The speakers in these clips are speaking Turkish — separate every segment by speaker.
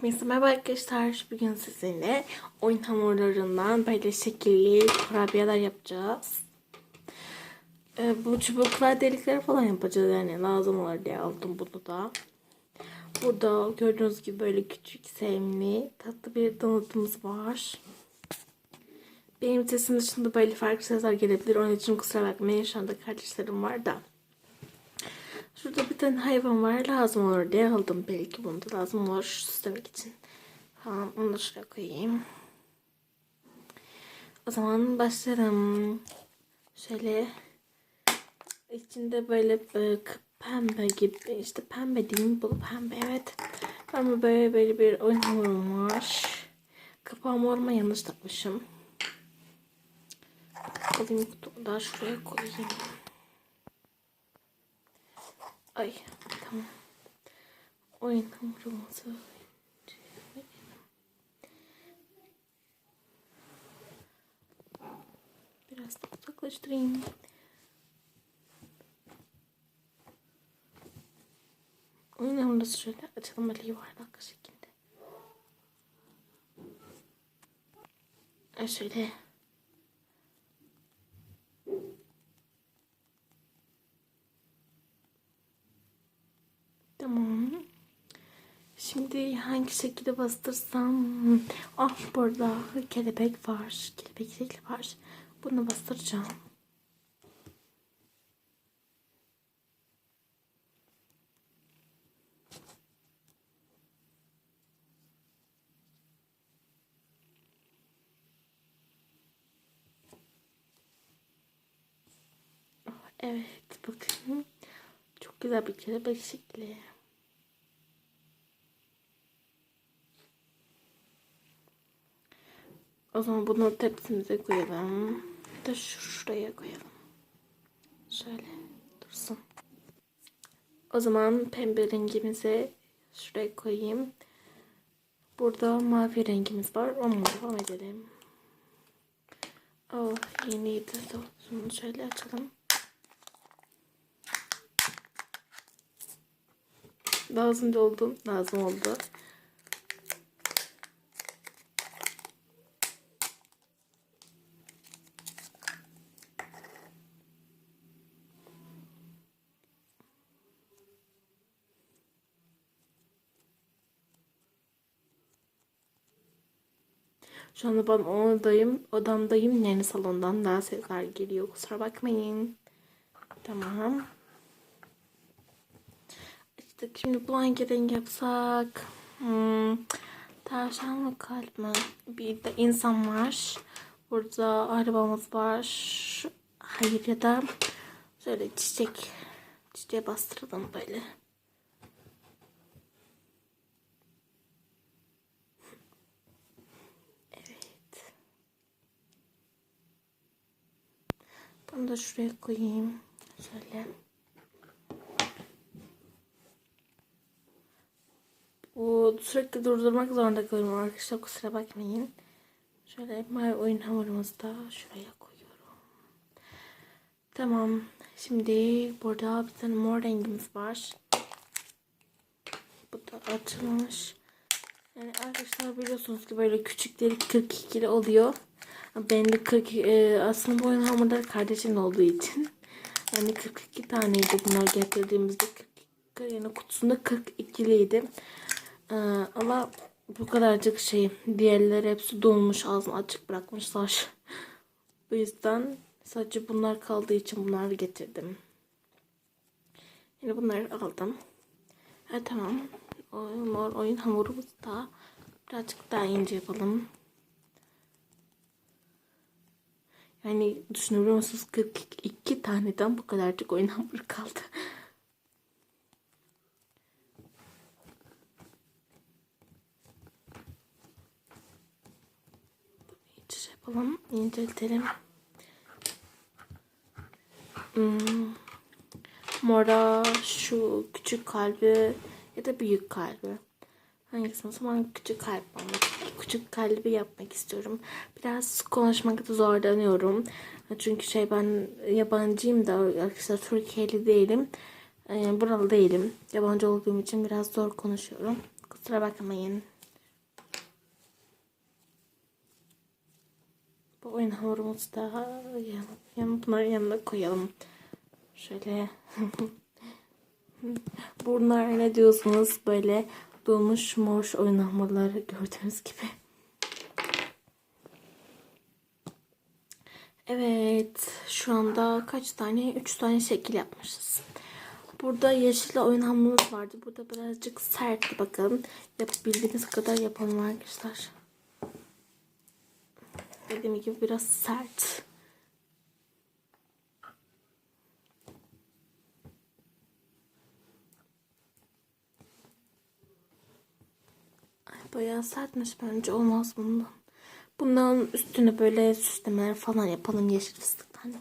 Speaker 1: Hepinize merhaba arkadaşlar. Bugün sizinle oyun hamurlarından böyle şekilli kurabiyeler yapacağız. Ee, bu çubuklar delikleri falan yapacağız yani lazım olur diye aldım bunu da. Burada gördüğünüz gibi böyle küçük sevimli tatlı bir donutımız var. Benim sesim dışında böyle farklı sesler gelebilir. Onun için kusura bakmayın. Şu anda kardeşlerim var da. Şurada bir tane hayvan var. Lazım olur diye aldım. Belki bunu da lazım olur süslemek için. Tamam onu da şuraya koyayım. O zaman başlayalım. Şöyle içinde böyle pembe gibi işte pembe değil mi? Bu pembe evet. Ama böyle böyle bir oyun hamurum var. Kapağımı orma yanlış takmışım. Alayım kutumu da şuraya koyayım. Ay tamam. Oyun hamurumuzu biraz da uzaklaştırayım. Oyun hamurumuzu şöyle açalım böyle yuvarlak şekilde. Şöyle Tamam. Şimdi hangi şekilde bastırsam? Ah burada kelebek var. Kelebek şekli var. Bunu bastıracağım. Ah, Evet bakın. Çok güzel bir kelebek şekli. O zaman bunu tepsimize koyalım. De şuraya koyalım. Şöyle dursun. O zaman pembe rengimizi şuraya koyayım. Burada mavi rengimiz var. Onunla devam edelim. Oh yeniydi. Şunu şöyle açalım. Lazım oldu. Lazım oldu. Şu anda ben odadayım. Odamdayım. Yani salondan daha sesler geliyor. Kusura bakmayın. Tamam. İşte şimdi hangi renk yapsak? Hmm, tavşan mı kalp mi? Bir de insan var. Burada arabamız var. Hayır ya da şöyle çiçek. Çiçeğe bastıralım böyle. Bunu da şuraya koyayım. Şöyle. Bu sürekli durdurmak zorunda kalıyorum arkadaşlar kusura bakmayın. Şöyle mavi oyun hamurumuzu da şuraya koyuyorum. Tamam. Şimdi burada bir tane mor rengimiz var. Bu da açılmış. Yani arkadaşlar biliyorsunuz ki böyle küçükleri 42'li oluyor. Ben de 40 e, aslında bu oyun hamurları kardeşim olduğu için. Yani 42 taneydi bunlar getirdiğimizde 42 yani kutusunda 42'liydi. Ee, ama bu kadarcık şey. Diğerleri hepsi dolmuş. Ağzını açık bırakmışlar. bu yüzden sadece bunlar kaldığı için bunları getirdim. Yani bunları aldım. Ha, tamam. Oyun, oyun hamurumuzu da birazcık daha ince yapalım. Yani düşünebiliyor musunuz? 42 taneden bu kadarcık oyun hamuru kaldı. İyice yapalım. İnceltelim. Hmm. Mora şu küçük kalbi ya da büyük kalbi. Hangisini olsam hangi küçük kalp olmak. Küçük kalbi yapmak istiyorum. Biraz konuşmakta zorlanıyorum. Çünkü şey ben yabancıyım da arkadaşlar Türkiye'li değilim. E, buralı değilim. Yabancı olduğum için biraz zor konuşuyorum. Kusura bakmayın. Bu oyun hamurumuzu daha yan, yan, bunların yanına koyalım. Şöyle. Bunlar ne diyorsunuz böyle dolmuş mor oyun gördüğünüz gibi. Evet şu anda kaç tane? 3 tane şekil yapmışız. Burada yeşil oyun vardı. Burada birazcık sertti bakalım. Yapabildiğimiz kadar yapalım arkadaşlar. Dediğim gibi biraz sert. Bayağı sertmiş bence olmaz bundan. Bundan üstüne böyle süslemeler falan yapalım yeşil fıstıktan.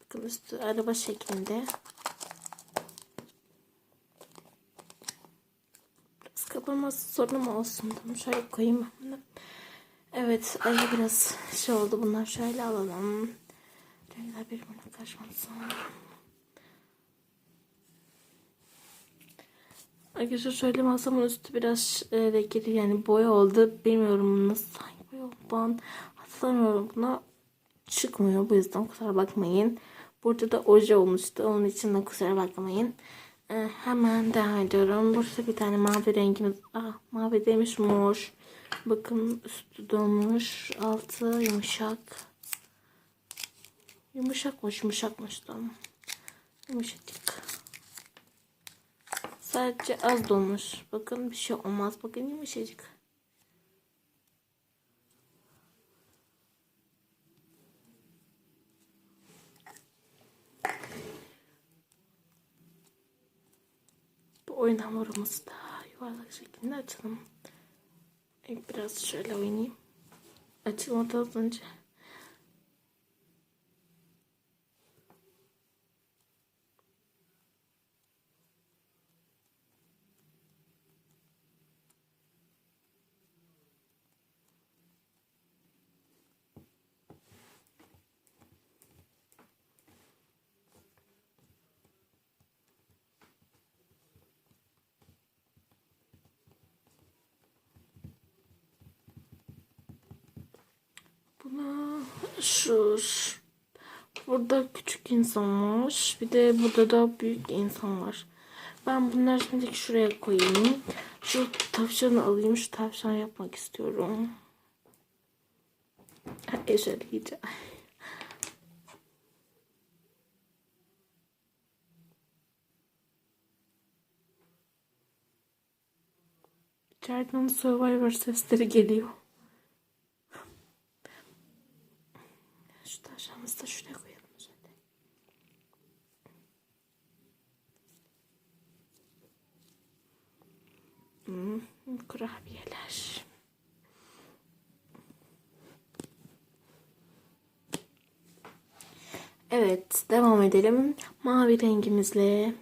Speaker 1: Bakın üstü araba şeklinde. Biraz kapaması sorun mu olsun? Tamam, şöyle koyayım. Evet ay biraz şey oldu bunlar şöyle alalım. Renkler birbirine karışmasın. Arkadaşlar şöyle masamın üstü biraz e, lekeli yani boya oldu. Bilmiyorum nasıl hangi boya oldu ben hatırlamıyorum buna çıkmıyor bu yüzden kusura bakmayın. Burada da oje olmuştu onun için de kusura bakmayın. E, hemen devam ediyorum. Burada bir tane mavi rengimiz. Ah, mavi demiş mor. Bakın üstü donmuş. Altı yumuşak. Yumuşakmış yumuşakmış tamam. Yumuşacık. Sadece az donmuş. Bakın bir şey olmaz. Bakın yumuşacık. Bu oyun hamurumuzu da yuvarlak şeklinde açalım. İlk biraz şöyle oynayayım. Açılmadı az önce. Buna şu, burada küçük insan var. Bir de burada da büyük insan var. Ben bunları şimdi şuraya koyayım. Şu tavşanı alayım. Şu tavşan yapmak istiyorum. Eşeleyeceğim. İçeriden Survivor sesleri geliyor. Şu taşlarımızı da şuraya koyalım. Şöyle. Hmm, kurabiyeler. Evet, devam edelim. Mavi rengimizle.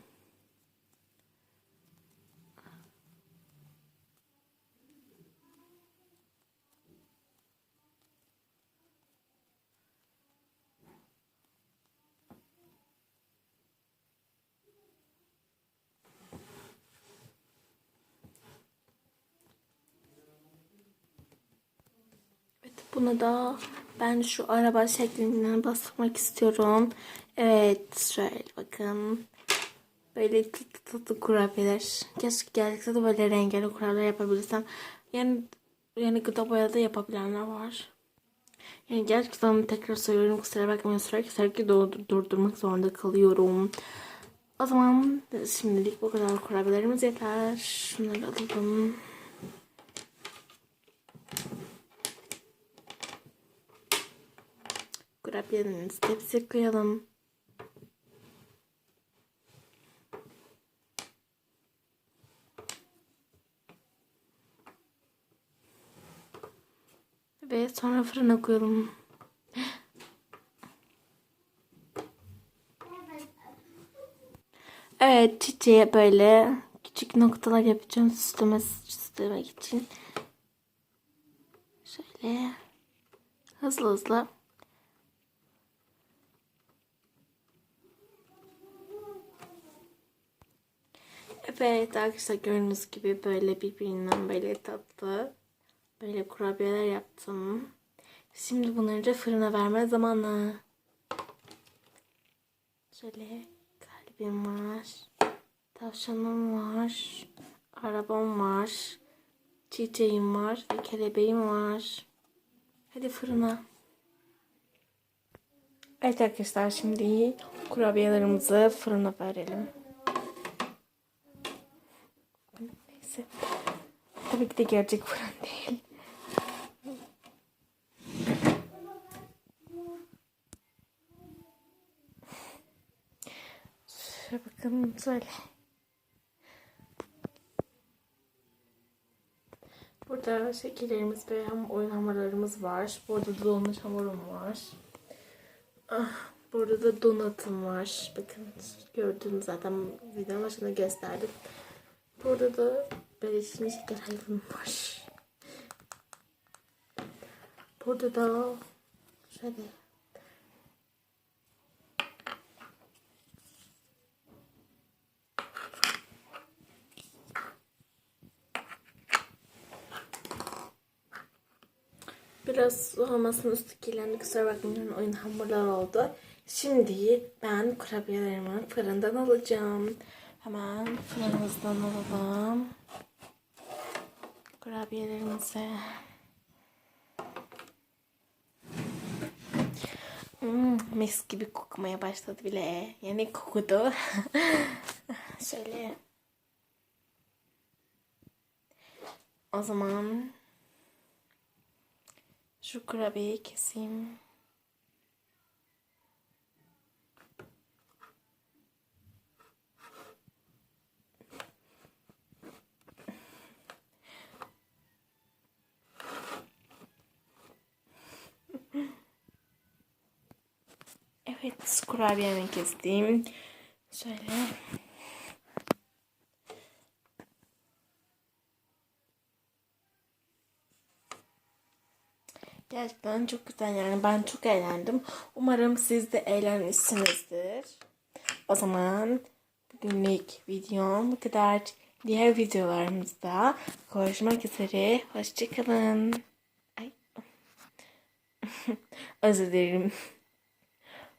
Speaker 1: Bunu da ben şu araba şeklinden bastırmak istiyorum. Evet, şöyle bakın. Böyle tatlı tatlı kurabiyeler. Keşke geldikçe de böyle renkli kurabiyeler yapabilirsem. Yani yani gıda boya da yapabilenler var. Yani gerçekten tekrar söylüyorum kusura bakmayın sürekli sürekli dur- durdurmak zorunda kalıyorum. O zaman şimdilik bu kadar kurabiyelerimiz yeter. Şunları alalım. Kurabiyelerimizi tepsiye koyalım. Ve sonra fırına koyalım. Evet çiçeğe böyle küçük noktalar yapacağım süsleme, süslemek için. Şöyle hızlı hızlı. Evet arkadaşlar gördüğünüz gibi böyle birbirinden böyle tatlı Böyle kurabiyeler yaptım. Şimdi bunları da fırına verme zamanı. Şöyle kalbim var. Tavşanım var. Arabam var. Çiçeğim var ve kelebeğim var. Hadi fırına. Evet arkadaşlar şimdi kurabiyelerimizi fırına verelim. Neyse. Tabii ki de gerçek fırın değil. Şöyle bakın şöyle. Burada şekillerimiz ve ham oyun hamurlarımız var. Burada dolmuş hamurum var. Ah, burada da donatım var. Bakın gördüğünüz zaten videonun başında gösterdim. Burada da böyle şimdi şeker hayvanım var. Burada da şöyle Biraz olmasının üstü kirlendi. Kusura bakmayın oyun hamurlar oldu. Şimdi ben kurabiyelerimi fırından alacağım. Hemen fırınımızdan alalım. Kurabiyelerimizi. Hmm, mis gibi kokmaya başladı bile. Yani kokudu. Şöyle. O zaman şu kurabiyeyi keseyim. Evet, kurabiyemi kestim. Şöyle. Gerçekten çok güzel yani ben çok eğlendim. Umarım siz de eğlenmişsinizdir. O zaman bugünlük videom bu kadar. Diğer videolarımızda görüşmek üzere. Hoşçakalın. Özür dilerim.